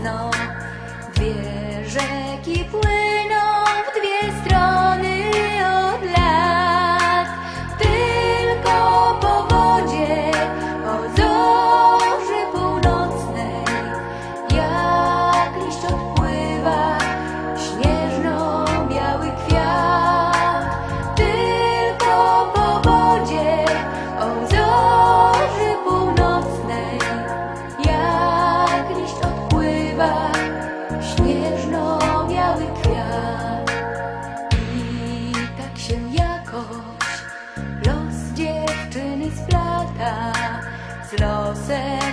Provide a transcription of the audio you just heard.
no śnieżno-biały kwiat i tak się jakoś los dziewczyny splata z losem.